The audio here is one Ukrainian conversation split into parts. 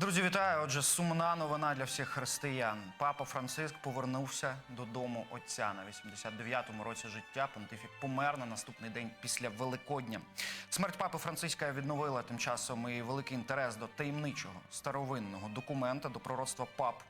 Друзі, вітаю. Отже, сумна новина для всіх християн. Папа Франциск повернувся додому отця на 89-му році життя. Понтифік помер на наступний день після Великодня. Смерть папи Франциска відновила тим часом і великий інтерес до таємничого старовинного документа до пророцтва пап.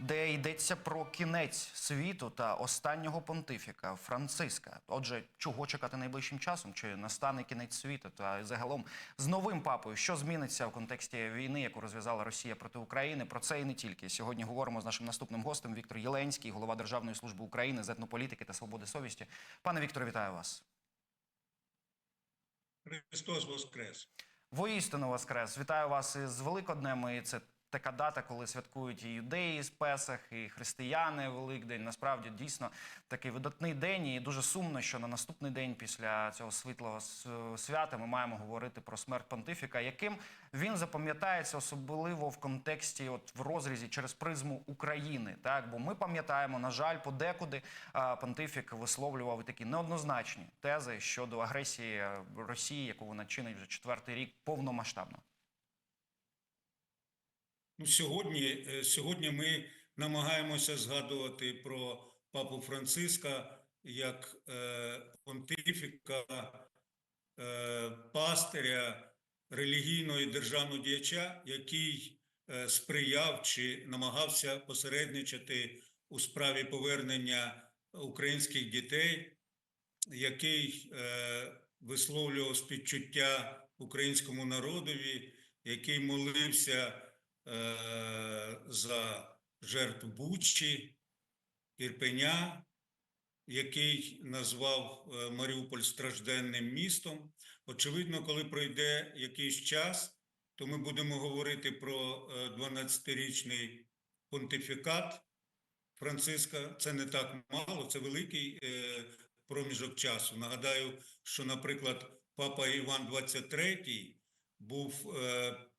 Де йдеться про кінець світу та останнього понтифіка Франциска. Отже, чого чекати найближчим часом? Чи настане кінець світу? Та загалом з новим папою, що зміниться в контексті війни, яку розв'язала Росія проти України? Про це і не тільки. Сьогодні говоримо з нашим наступним гостем Віктор Єленський, голова Державної служби України з етнополітики та свободи совісті. Пане Вікторе, вітаю вас. Христос Воскрес! Воістину Воскрес! Вітаю вас із Великоднем. І це така дата, коли святкують і юдеї з Песах, і християни Великдень. Насправді дійсно такий видатний день. І дуже сумно, що на наступний день після цього світлого свята ми маємо говорити про смерть понтифіка, яким він запам'ятається особливо в контексті, от в розрізі через призму України. Так, бо ми пам'ятаємо, на жаль, подекуди понтифік висловлював такі неоднозначні тези щодо агресії Росії, яку вона чинить вже четвертий рік повномасштабно. Ну, сьогодні, е, сьогодні ми намагаємося згадувати про папу Франциска як е, понтифіка, е, пастиря, релігійного і державного діяча, який е, сприяв чи намагався посередничати у справі повернення українських дітей, який е, висловлював співчуття українському народові, який молився за жертв Бучі, Ірпеня, який назвав е, Маріуполь стражденним містом. Очевидно, коли пройде якийсь час, то ми будемо говорити про е, 12-річний понтифікат Франциска. Це не так мало, це великий е, проміжок часу. Нагадаю, що, наприклад, папа Іван XXIII був е,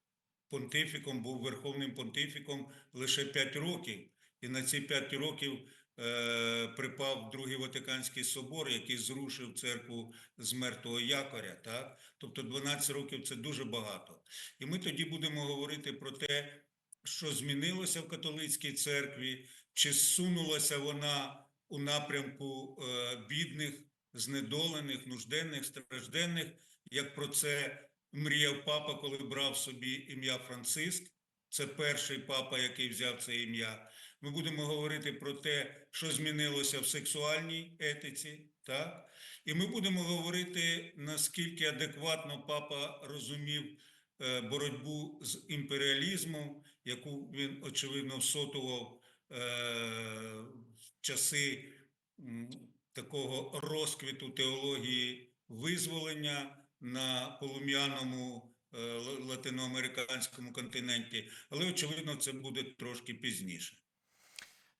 понтифіком, був верховним понтифіком лише 5 років. І на ці 5 років е, припав Другий Ватиканський собор, який зрушив церкву з мертвого якоря. Так? Тобто 12 років це дуже багато. І ми тоді будемо говорити про те, що змінилося в католицькій церкві, чи зсунулася вона у напрямку е, бідних, знедолених, нужденних, стражденних, як про це мріяв папа, коли брав собі ім'я Франциск. Це перший папа, який взяв це ім'я. Ми будемо говорити про те, що змінилося в сексуальній етиці, так? І ми будемо говорити, наскільки адекватно папа розумів е, боротьбу з імперіалізмом, яку він, очевидно, всотував е, в часи такого розквіту теології визволення на полум'яному е, латиноамериканському континенті, але очевидно це буде трошки пізніше.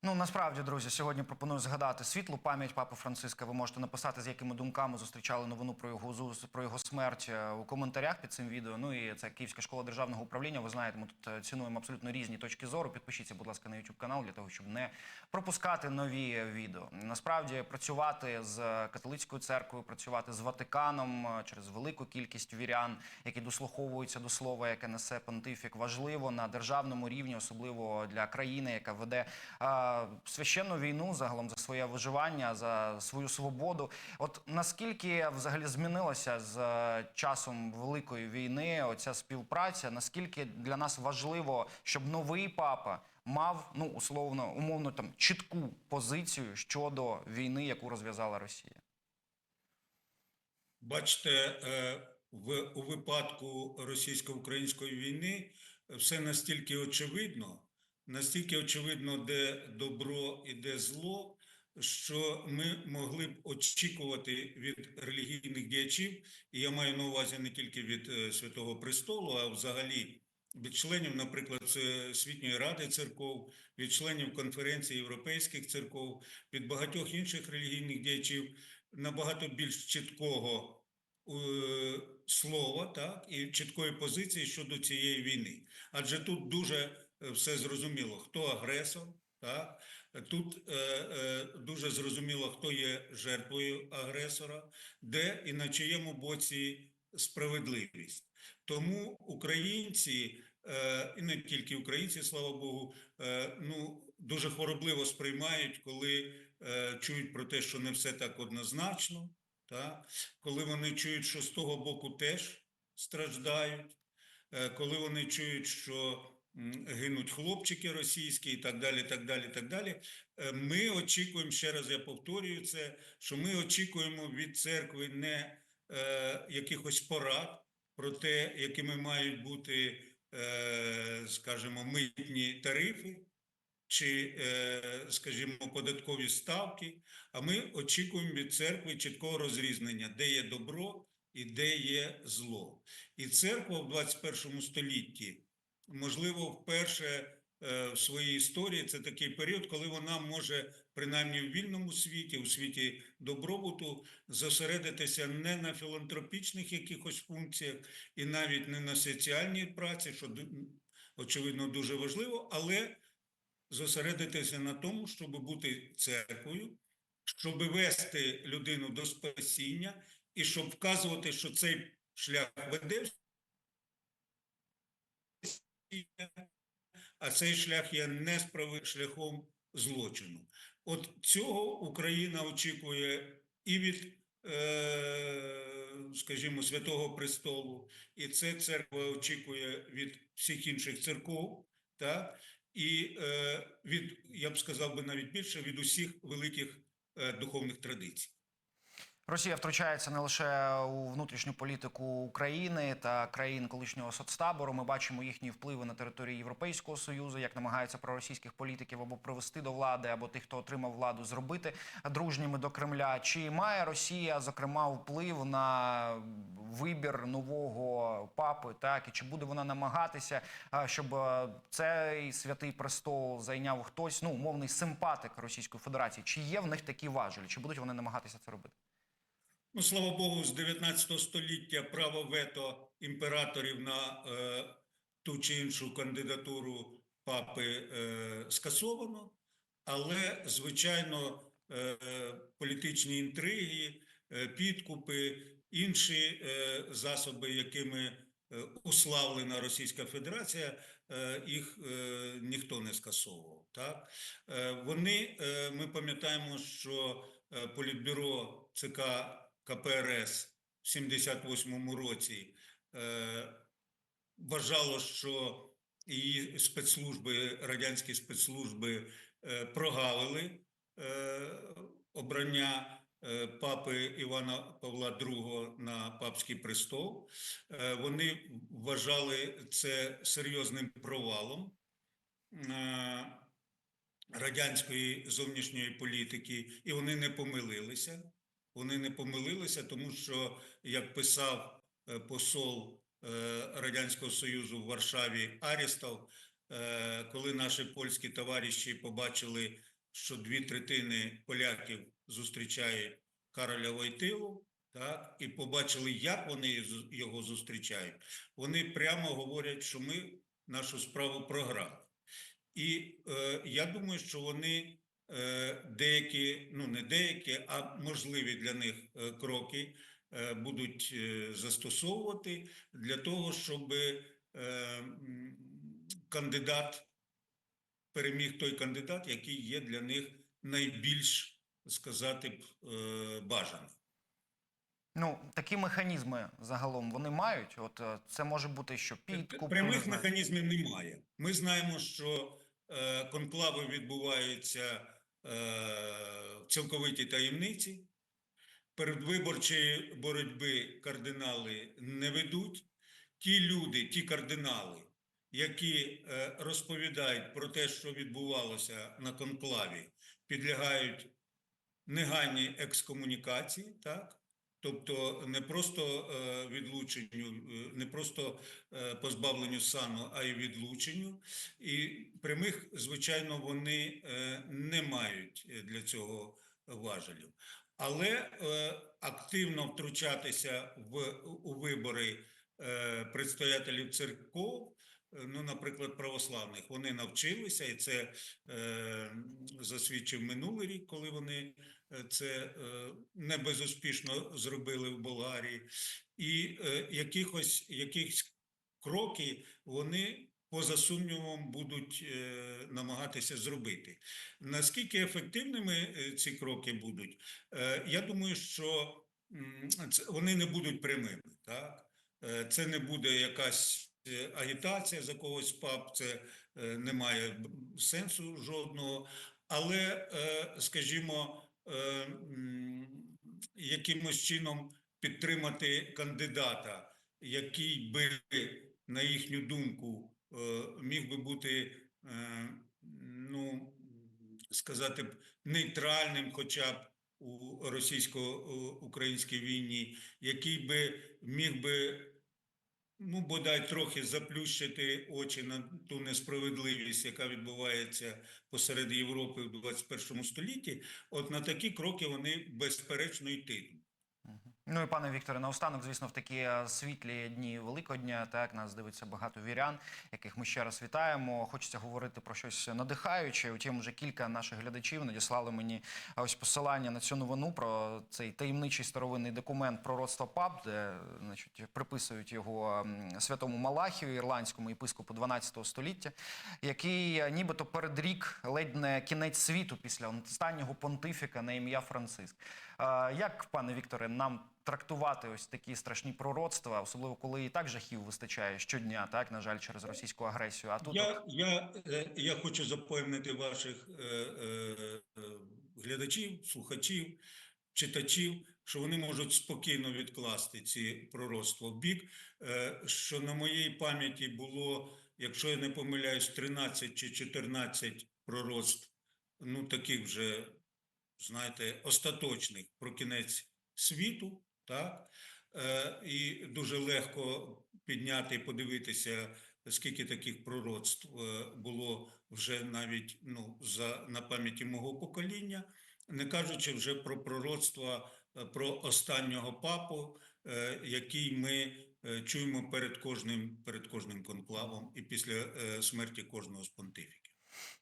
Ну насправді, друзі, сьогодні пропоную згадати світлу пам'ять папи Франциска. Ви можете написати, з якими думками зустрічали новину про його про його смерть е, у коментарях під цим відео. Ну і це Київська школа державного управління. Ви знаєте, ми тут е, цінуємо абсолютно різні точки зору. Підпишіться, будь ласка, на YouTube канал для того, щоб не пропускати нові відео. Насправді працювати з католицькою церквою, працювати з Ватиканом е, через велику кількість вірян, які дослуховуються до слова, яке несе понтифік, важливо на державному рівні, особливо для країни, яка веде священну війну загалом за своє виживання, за свою свободу. От наскільки взагалі змінилося з е, часом великої війни оця співпраця? Наскільки для нас важливо, щоб новий папа мав ну условно умовно там чітку позицію щодо війни, яку розв'язала Росія? Бачите, е, в, у випадку російсько-української війни все настільки очевидно, настільки очевидно, де добро і де зло, що ми могли б очікувати від релігійних діячів, і я маю на увазі не тільки від е, Святого Престолу, а взагалі від членів, наприклад, Світньої ради церков, від членів конференції європейських церков, від багатьох інших релігійних діячів набагато більш чіткого е, слова, так і чіткої позиції щодо цієї війни. Адже тут дуже все зрозуміло, хто агресор, так тут е, е, дуже зрозуміло, хто є жертвою агресора, де і на чиєму боці справедливість. Тому українці е, і не тільки українці, слава Богу, е, ну, дуже хоробливо сприймають, коли е, чують про те, що не все так однозначно, та? коли вони чують, що з того боку теж страждають, е, коли вони чують, що гинуть хлопчики російські і так далі, так далі, так далі. Е, Ми очікуємо, ще раз я повторюю це, що ми очікуємо від церкви не е, якихось порад про те, якими мають бути, е, скажімо, митні тарифи чи, е, скажімо, податкові ставки. А ми очікуємо від церкви чіткого розрізнення, де є добро і де є зло. І церква в 21 столітті, можливо, вперше е, в своїй історії це такий період, коли вона може, принаймні в вільному світі, у світі добробуту, зосередитися не на філантропічних якихось функціях і навіть не на соціальній праці, що очевидно дуже важливо, але зосередитися на тому, щоб бути церквою, щоб вести людину до спасіння і щоб вказувати, що цей шлях веде а цей шлях є несправи шляхом злочину. От цього Україна очікує і від, е, скажімо, Святого Престолу, і це церква очікує від всіх інших церков, так? і е, від, я б сказав би навіть більше, від усіх великих е, духовних традицій. Росія втручається не лише у внутрішню політику України та країн колишнього соцтабору. Ми бачимо їхні впливи на території Європейського союзу, як намагаються проросійських політиків або привести до влади, або тих, хто отримав владу, зробити дружніми до Кремля. Чи має Росія зокрема вплив на вибір нового папи? Так і чи буде вона намагатися, щоб цей святий престол зайняв хтось, ну умовний симпатик Російської Федерації? Чи є в них такі важелі? Чи будуть вони намагатися це робити? Ну, слава Богу, з 19 століття право вето імператорів на е, ту чи іншу кандидатуру папи е, скасовано, але, звичайно, е, політичні інтриги, е, підкупи, інші е, засоби, якими е, уславлена Російська Федерація, е, їх е, ніхто не скасовував. Так? Е, вони, е, ми пам'ятаємо, що е, Політбюро ЦК КПРС в 78-му році е, вважало, що її спецслужби, радянські спецслужби е, прогавили е, обрання папи Івана Павла II на папський престол. Вони вважали це серйозним провалом. Радянської зовнішньої політики, і вони не помилилися. Вони не помилилися, тому що, як писав е, посол е, Радянського Союзу в Варшаві Арістов, е, коли наші польські товариші побачили, що дві третини поляків зустрічають Кароля Войтилу, так, і побачили, як вони його зустрічають, вони прямо говорять, що ми нашу справу програли. І е, я думаю, що вони деякі, ну не деякі, а можливі для них е, кроки е, будуть е, застосовувати для того, щоб е, кандидат переміг той кандидат, який є для них найбільш сказати б е, бажаний. Ну, такі механізми загалом вони мають. От е, це може бути що підкуп. Прямих механізмів немає. Ми знаємо, що е, конклави відбуваються е, в цілковитій таємниці. Передвиборчої боротьби кардинали не ведуть. Ті люди, ті кардинали, які е, розповідають про те, що відбувалося на конклаві, підлягають негайній екскомунікації, так? Тобто не просто е, відлученню, е, не просто е, позбавленню сану, а й відлученню. І прямих, звичайно, вони не мають для цього важелів. Але активно втручатися в, у вибори предстоятелів церков, ну, наприклад, православних, вони навчилися, і це засвідчив минулий рік, коли вони це е, не безуспішно зробили в Болгарії. І е, якихось, якихось кроки вони поза сумнівом, будуть е, намагатися зробити. Наскільки ефективними е, ці кроки будуть? Е, Я думаю, що вони не будуть прямими. Так? Е, Це не буде якась е, агітація за когось пап, це е, не має сенсу жодного. Але, е, скажімо, е, якимось чином підтримати кандидата, який би, на їхню думку, е, міг би бути, е, ну, сказати б, нейтральним, хоча б у російсько-українській війні, який би міг би ну, бодай трохи заплющити очі на ту несправедливість, яка відбувається посеред Європи в 21 столітті, от на такі кроки вони безперечно йтимуть. Ну і пане Вікторе, наостанок, звісно, в такі е, світлі дні Великодня, так нас дивиться багато вірян, яких ми ще раз вітаємо. Хочеться говорити про щось надихаюче. Утім, вже кілька наших глядачів надіслали мені е, ось посилання на цю новину про цей таємничий старовинний документ пророцтва пап, де значить приписують його святому Малахію, ірландському єпископу 12 століття, який е, нібито передрік ледь не кінець світу після останнього понтифіка на ім'я Франциск. Як, пане Вікторе, нам трактувати ось такі страшні пророцтва, особливо коли і так жахів вистачає щодня, так на жаль, через російську агресію. А тут от- Я, я, е, я хочу запевнити ваших е, е, е, глядачів, слухачів, читачів, що вони можуть спокійно відкласти ці пророцтва в бік. Е, Що на моїй пам'яті було, якщо я не помиляюсь, 13 чи 14 пророцтв, ну таких вже, знаєте, остаточних про кінець світу, так? Е, І дуже легко підняти і подивитися скільки таких пророцтв е, було вже навіть ну, за, на пам'яті мого покоління, не кажучи вже про пророцтва е, про останнього папу, е, який ми е, чуємо перед кожним, перед кожним конклавом і після смерті кожного з понтифіків.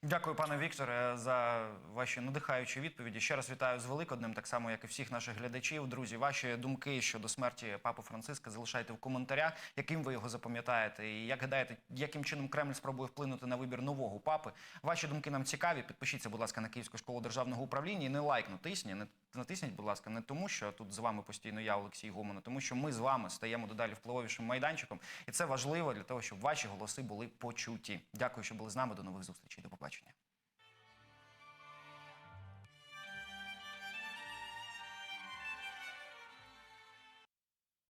Дякую, пане Вікторе, за ваші надихаючі відповіді. Ще раз вітаю з Великоднем, так само як і всіх наших глядачів. Друзі, ваші думки щодо смерті папи Франциска залишайте в коментарях, яким ви його запам'ятаєте, і як гадаєте, яким чином Кремль спробує вплинути на вибір нового папи. Ваші думки нам цікаві. Підпишіться, будь ласка, на Київську школу державного управління і не лайк тисні, Не натисніть, будь ласка, не тому, що тут з вами постійно я, Олексій Гомон, а тому що ми з вами стаємо дедалі впливовішим майданчиком, і це важливо для того, щоб ваші голоси були почуті. Дякую, що були з нами. До нових зустрічей. До побачення.